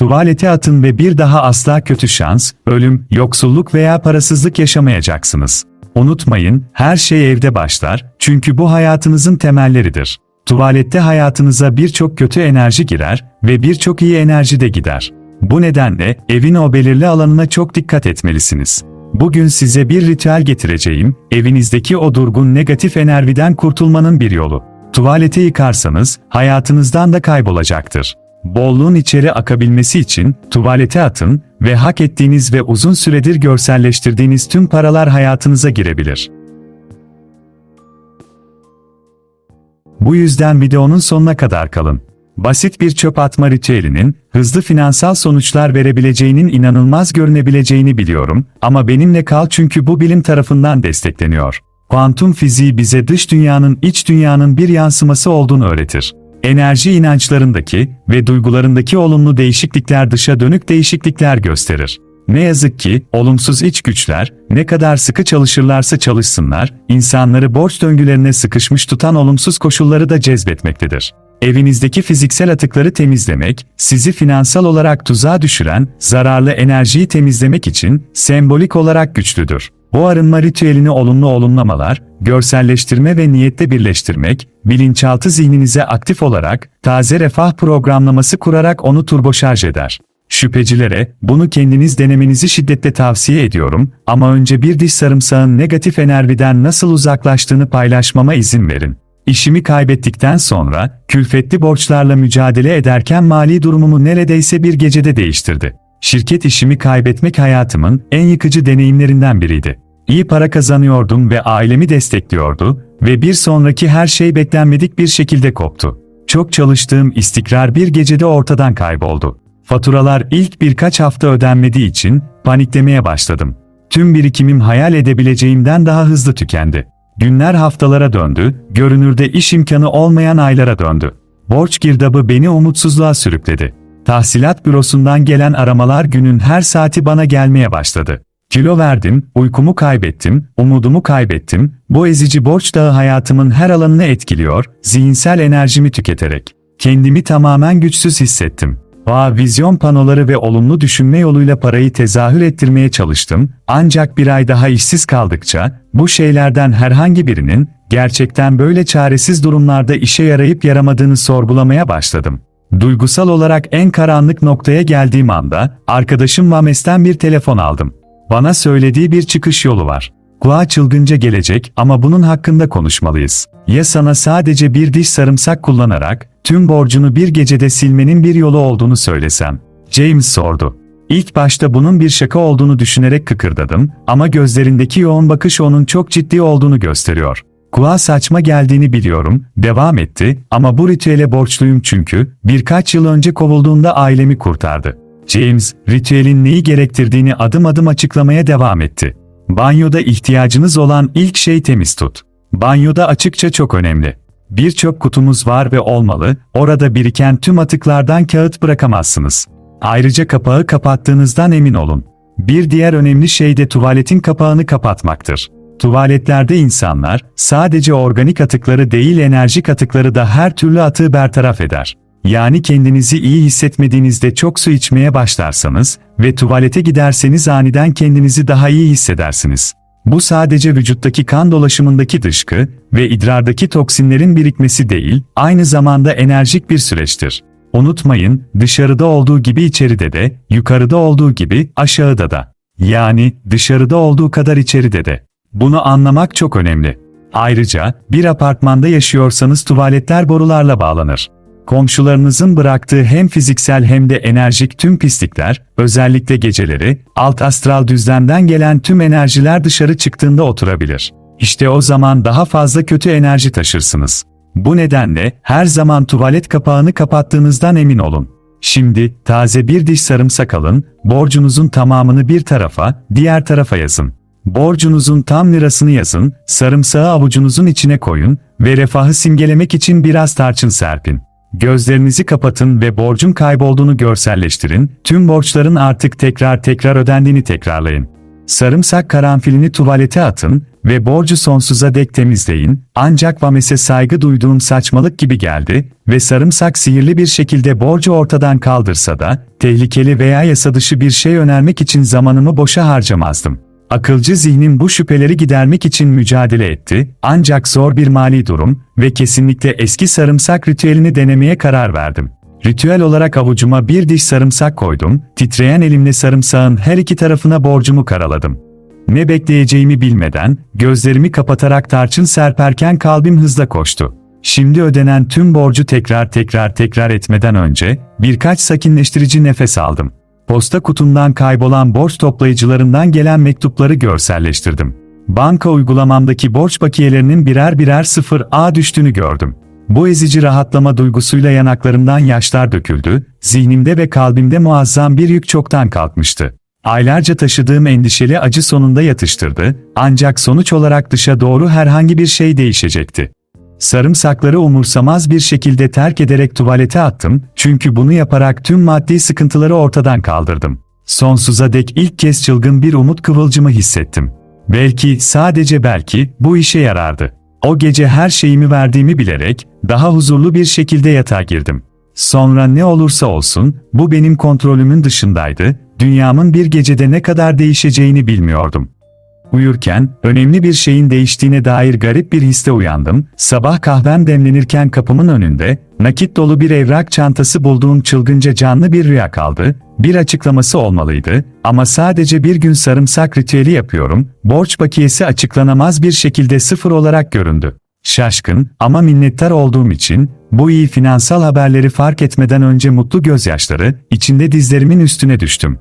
Tuvalete atın ve bir daha asla kötü şans, ölüm, yoksulluk veya parasızlık yaşamayacaksınız. Unutmayın, her şey evde başlar, çünkü bu hayatınızın temelleridir. Tuvalette hayatınıza birçok kötü enerji girer ve birçok iyi enerji de gider. Bu nedenle evin o belirli alanına çok dikkat etmelisiniz. Bugün size bir ritüel getireceğim, evinizdeki o durgun negatif enerjiden kurtulmanın bir yolu. Tuvalete yıkarsanız, hayatınızdan da kaybolacaktır. Bolluğun içeri akabilmesi için tuvalete atın ve hak ettiğiniz ve uzun süredir görselleştirdiğiniz tüm paralar hayatınıza girebilir. Bu yüzden videonun sonuna kadar kalın. Basit bir çöp atma ritüelinin, hızlı finansal sonuçlar verebileceğinin inanılmaz görünebileceğini biliyorum ama benimle kal çünkü bu bilim tarafından destekleniyor. Kuantum fiziği bize dış dünyanın iç dünyanın bir yansıması olduğunu öğretir. Enerji inançlarındaki ve duygularındaki olumlu değişiklikler dışa dönük değişiklikler gösterir. Ne yazık ki, olumsuz iç güçler, ne kadar sıkı çalışırlarsa çalışsınlar, insanları borç döngülerine sıkışmış tutan olumsuz koşulları da cezbetmektedir. Evinizdeki fiziksel atıkları temizlemek, sizi finansal olarak tuzağa düşüren, zararlı enerjiyi temizlemek için sembolik olarak güçlüdür. Bu arınma ritüelini olumlu olumlamalar, görselleştirme ve niyette birleştirmek, bilinçaltı zihninize aktif olarak, taze refah programlaması kurarak onu turboşarj eder. Şüphecilere, bunu kendiniz denemenizi şiddetle tavsiye ediyorum ama önce bir diş sarımsağın negatif enerjiden nasıl uzaklaştığını paylaşmama izin verin. İşimi kaybettikten sonra, külfetli borçlarla mücadele ederken mali durumumu neredeyse bir gecede değiştirdi. Şirket işimi kaybetmek hayatımın en yıkıcı deneyimlerinden biriydi. İyi para kazanıyordum ve ailemi destekliyordu ve bir sonraki her şey beklenmedik bir şekilde koptu. Çok çalıştığım istikrar bir gecede ortadan kayboldu. Faturalar ilk birkaç hafta ödenmediği için paniklemeye başladım. Tüm birikimim hayal edebileceğimden daha hızlı tükendi. Günler haftalara döndü, görünürde iş imkanı olmayan aylara döndü. Borç girdabı beni umutsuzluğa sürükledi. Tahsilat bürosundan gelen aramalar günün her saati bana gelmeye başladı. Kilo verdim, uykumu kaybettim, umudumu kaybettim, bu ezici borç dağı hayatımın her alanını etkiliyor, zihinsel enerjimi tüketerek. Kendimi tamamen güçsüz hissettim. Bağ vizyon panoları ve olumlu düşünme yoluyla parayı tezahür ettirmeye çalıştım, ancak bir ay daha işsiz kaldıkça, bu şeylerden herhangi birinin, gerçekten böyle çaresiz durumlarda işe yarayıp yaramadığını sorgulamaya başladım. Duygusal olarak en karanlık noktaya geldiğim anda, arkadaşım Mames'ten bir telefon aldım. Bana söylediği bir çıkış yolu var. Kulağa çılgınca gelecek ama bunun hakkında konuşmalıyız. Ya sana sadece bir diş sarımsak kullanarak, tüm borcunu bir gecede silmenin bir yolu olduğunu söylesem? James sordu. İlk başta bunun bir şaka olduğunu düşünerek kıkırdadım ama gözlerindeki yoğun bakış onun çok ciddi olduğunu gösteriyor. Kulağa saçma geldiğini biliyorum, devam etti ama bu ritüele borçluyum çünkü birkaç yıl önce kovulduğunda ailemi kurtardı. James, ritüelin neyi gerektirdiğini adım adım açıklamaya devam etti. Banyoda ihtiyacınız olan ilk şey temiz tut. Banyoda açıkça çok önemli. Bir çöp kutumuz var ve olmalı, orada biriken tüm atıklardan kağıt bırakamazsınız. Ayrıca kapağı kapattığınızdan emin olun. Bir diğer önemli şey de tuvaletin kapağını kapatmaktır. Tuvaletlerde insanlar sadece organik atıkları değil enerjik atıkları da her türlü atığı bertaraf eder. Yani kendinizi iyi hissetmediğinizde çok su içmeye başlarsanız ve tuvalete giderseniz aniden kendinizi daha iyi hissedersiniz. Bu sadece vücuttaki kan dolaşımındaki dışkı ve idrardaki toksinlerin birikmesi değil, aynı zamanda enerjik bir süreçtir. Unutmayın, dışarıda olduğu gibi içeride de, yukarıda olduğu gibi aşağıda da. Yani dışarıda olduğu kadar içeride de. Bunu anlamak çok önemli. Ayrıca bir apartmanda yaşıyorsanız tuvaletler borularla bağlanır. Komşularınızın bıraktığı hem fiziksel hem de enerjik tüm pislikler, özellikle geceleri, alt astral düzlemden gelen tüm enerjiler dışarı çıktığında oturabilir. İşte o zaman daha fazla kötü enerji taşırsınız. Bu nedenle her zaman tuvalet kapağını kapattığınızdan emin olun. Şimdi taze bir diş sarımsak alın, borcunuzun tamamını bir tarafa, diğer tarafa yazın. Borcunuzun tam lirasını yazın, sarımsağı avucunuzun içine koyun ve refahı simgelemek için biraz tarçın serpin. Gözlerinizi kapatın ve borcun kaybolduğunu görselleştirin, tüm borçların artık tekrar tekrar ödendiğini tekrarlayın. Sarımsak karanfilini tuvalete atın ve borcu sonsuza dek temizleyin, ancak Vames'e saygı duyduğum saçmalık gibi geldi ve sarımsak sihirli bir şekilde borcu ortadan kaldırsa da, tehlikeli veya yasa dışı bir şey önermek için zamanımı boşa harcamazdım. Akılcı zihnim bu şüpheleri gidermek için mücadele etti, ancak zor bir mali durum ve kesinlikle eski sarımsak ritüelini denemeye karar verdim. Ritüel olarak avucuma bir diş sarımsak koydum, titreyen elimle sarımsağın her iki tarafına borcumu karaladım. Ne bekleyeceğimi bilmeden, gözlerimi kapatarak tarçın serperken kalbim hızla koştu. Şimdi ödenen tüm borcu tekrar tekrar tekrar etmeden önce, birkaç sakinleştirici nefes aldım. Posta kutumdan kaybolan borç toplayıcılarından gelen mektupları görselleştirdim. Banka uygulamamdaki borç bakiyelerinin birer birer sıfır A düştüğünü gördüm. Bu ezici rahatlama duygusuyla yanaklarımdan yaşlar döküldü, zihnimde ve kalbimde muazzam bir yük çoktan kalkmıştı. Aylarca taşıdığım endişeli acı sonunda yatıştırdı, ancak sonuç olarak dışa doğru herhangi bir şey değişecekti. Sarımsakları umursamaz bir şekilde terk ederek tuvalete attım, çünkü bunu yaparak tüm maddi sıkıntıları ortadan kaldırdım. Sonsuza dek ilk kez çılgın bir umut kıvılcımı hissettim. Belki, sadece belki, bu işe yarardı. O gece her şeyimi verdiğimi bilerek, daha huzurlu bir şekilde yatağa girdim. Sonra ne olursa olsun, bu benim kontrolümün dışındaydı, dünyamın bir gecede ne kadar değişeceğini bilmiyordum. Uyurken, önemli bir şeyin değiştiğine dair garip bir hisse uyandım, sabah kahvem demlenirken kapımın önünde, nakit dolu bir evrak çantası bulduğum çılgınca canlı bir rüya kaldı, bir açıklaması olmalıydı, ama sadece bir gün sarımsak ritüeli yapıyorum, borç bakiyesi açıklanamaz bir şekilde sıfır olarak göründü. Şaşkın ama minnettar olduğum için, bu iyi finansal haberleri fark etmeden önce mutlu gözyaşları, içinde dizlerimin üstüne düştüm.